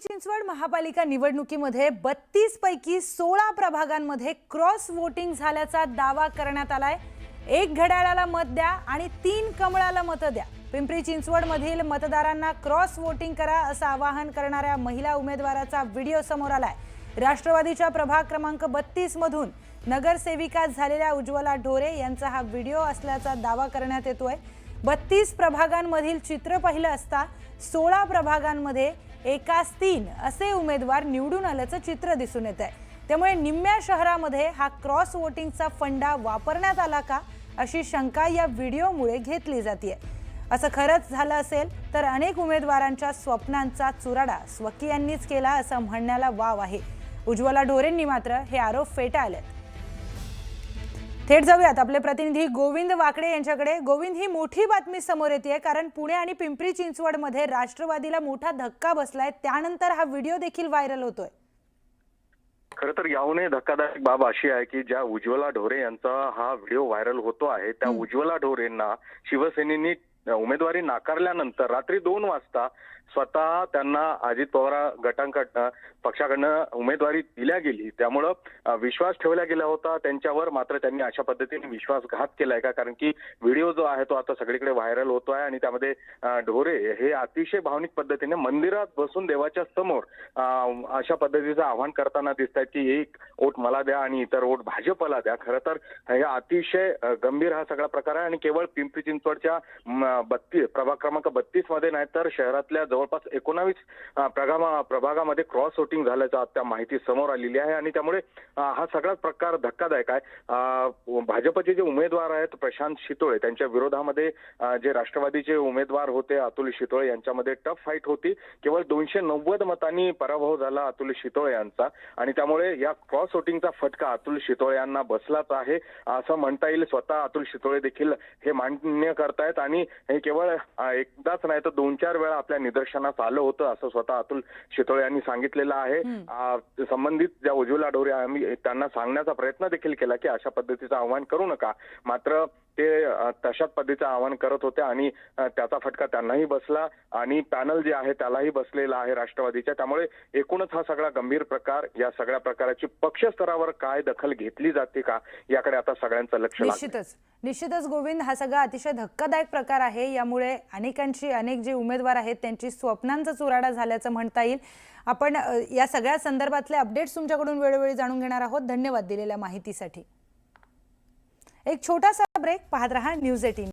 चिंचवड महापालिका निवडणुकीमध्ये बत्तीस पैकी सोळा प्रभागांमध्ये क्रॉस वोटिंग झाल्याचा दावा करण्यात आलाय. एक घड्याळाला मत द्या आणि तीन कमळाला मतं द्या. पिंपरी चिंचवड मधील मतदारांना क्रॉस वोटिंग करा असं आवाहन करणाऱ्या महिला उमेदवाराचा व्हिडिओ समोर आलाय. राष्ट्रवादीच्या प्रभाग क्रमांक बत्तीस मधून नगरसेविका झालेल्या उज्ज्वला ढोरे यांचा हा व्हिडिओ असल्याचा दावा करण्यात येतोय. बत्तीस प्रभागांमधील चित्र पाहिलं असता सोळा प्रभागांमध्ये एकाच तीन असे उमेदवार निवडून आल्याचं चित्र दिसून येत आहे त्यामुळे निम्म्या शहरामध्ये हा क्रॉस वोटिंगचा फंडा वापरण्यात आला का अशी शंका या व्हिडिओमुळे घेतली जाते असं खरंच झालं असेल तर अनेक उमेदवारांच्या स्वप्नांचा चुराडा स्वकीयांनीच केला असं म्हणण्याला वाव आहे. उज्ज्वला ढोरेंनी मात्र हे आरोप फेटाळलेत. थेट जाऊयात. आपले प्रतिनिधी गोविंद वाकडे यांच्याकडे. गोविंद ही मोठी बातमी समोर येते कारण पुणे आणि पिंपरी चिंचवडमध्ये राष्ट्रवादीला मोठा धक्का बसलाय. त्यानंतर हा व्हिडिओ देखील व्हायरल होतोय. खरं तर याहूनही धक्कादायक बाब अशी आहे की ज्या उज्ज्वला ढोरे यांचा हा व्हिडिओ व्हायरल होतो आहे त्या उज्ज्वला ढोरेंना शिवसेनेनी उमेदवारी नाकारल्यानंतर रात्री दोन वाजता स्वतः त्यांना अजित पवार गटांकडनं पक्षाकडनं उमेदवारी दिल्या गेली. त्यामुळं विश्वास ठेवला गेला होता. त्यांच्यावर मात्र त्यांनी अशा पद्धतीने विश्वासघात केलाय का? कारण की व्हिडिओ जो आहे तो आता सगळीकडे व्हायरल होतो आहे आणि त्यामध्ये ढोरे हे अतिशय भावनिक पद्धतीने मंदिरात बसून देवाच्या समोर अशा पद्धतीचं आव्हान करताना दिसत आहेत की एक वोट मला द्या आणि इतर वोट भाजपला द्या. खरं तर हे अतिशय गंभीर हा सगळा प्रकार आहे आणि केवळ पिंपरी चिंचवडच्या बत्तीस प्रभाग क्रमांक बत्तीसमध्ये नाही तर शहरातल्या जवळपास एकोणावीस प्रभागा प्रभागामध्ये क्रॉस वोटिंग झाल्याचं त्या माहिती समोर आलेली आहे आणि त्यामुळे हा सगळाच प्रकार धक्कादायक आहे. भाजपचे जे उमेदवार आहेत प्रशांत शितोळे त्यांच्या विरोधामध्ये जे राष्ट्रवादीचे उमेदवार होते अतुल शितोळे यांच्यामध्ये टफ फाईट होती. केवळ दोनशे नव्वद मतांनी पराभव झाला अतुल शितोळे यांचा आणि त्यामुळे या क्रॉस वोटिंगचा फटका अतुल शितोळे यांना बसलाच आहे. असं म्हणता येईल स्वतः अतुल शितोळे देखील हे मान्य करतायत आणि हे केवळ एकदाच नाही तर दोन चार वेळा आपल्या निदर्शनास आलं होतं असं स्वतः अतुल शितोळे यांनी सांगितलेलं आहे. संबंधित ज्या उज्ज्वला ढोरे आम्ही त्यांना सांगण्याचा प्रयत्न देखील केला की अशा पद्धतीचं आव्हान करू नका. मात्र ते तशाच पद्धतीचं आवाहन करत होते आणि त्याचा फटका त्यांनाही बसला आणि पॅनल जे आहे त्यालाही बसलेला आहे राष्ट्रवादीच्या. त्यामुळे एकूणच हा सगळा गंभीर प्रकार या सगळ्या प्रकाराची पक्ष स्तरावर काय दखल घेतली जाते का याकडे आता सगळ्यांचं लक्ष निश्चितच. निश्चितच गोविंद हा सगळा अतिशय धक्कादायक प्रकार आहे. यामुळे अनेकांची अनेक जे उमेदवार आहेत त्यांची स्वप्नांचा चुराडा झाल्याचं म्हणता येईल. आपण या सगळ्या संदर्भातले अपडेट्स तुमच्याकडून वेळोवेळी जाणून घेणार आहोत. धन्यवाद दिलेल्या माहितीसाठी. एक छोटासा ब्रेक पाहत रहा न्यूज एटीन.